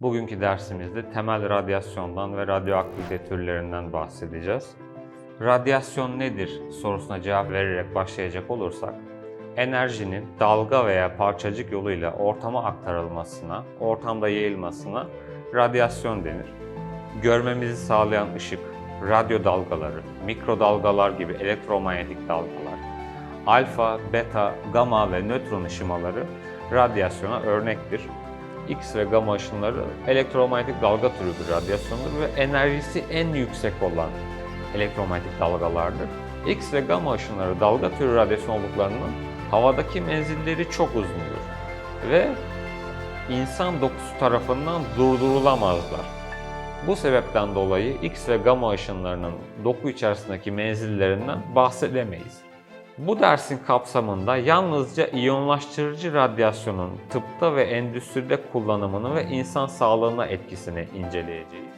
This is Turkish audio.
Bugünkü dersimizde temel radyasyondan ve radyoaktivite türlerinden bahsedeceğiz. Radyasyon nedir sorusuna cevap vererek başlayacak olursak, enerjinin dalga veya parçacık yoluyla ortama aktarılmasına, ortamda yayılmasına radyasyon denir. Görmemizi sağlayan ışık, radyo dalgaları, mikrodalgalar gibi elektromanyetik dalgalar, alfa, beta, gamma ve nötron ışımaları radyasyona örnektir. X ve gamma ışınları elektromanyetik dalga türü bir radyasyondur ve enerjisi en yüksek olan elektromanyetik dalgalardır. X ve gamma ışınları dalga türü radyasyon olduklarından havadaki menzilleri çok uzundur ve insan dokusu tarafından durdurulamazlar. Bu sebepten dolayı X ve gamma ışınlarının doku içerisindeki menzillerinden bahsedemeyiz. Bu dersin kapsamında yalnızca iyonlaştırıcı radyasyonun tıpta ve endüstride kullanımını ve insan sağlığına etkisini inceleyeceğiz.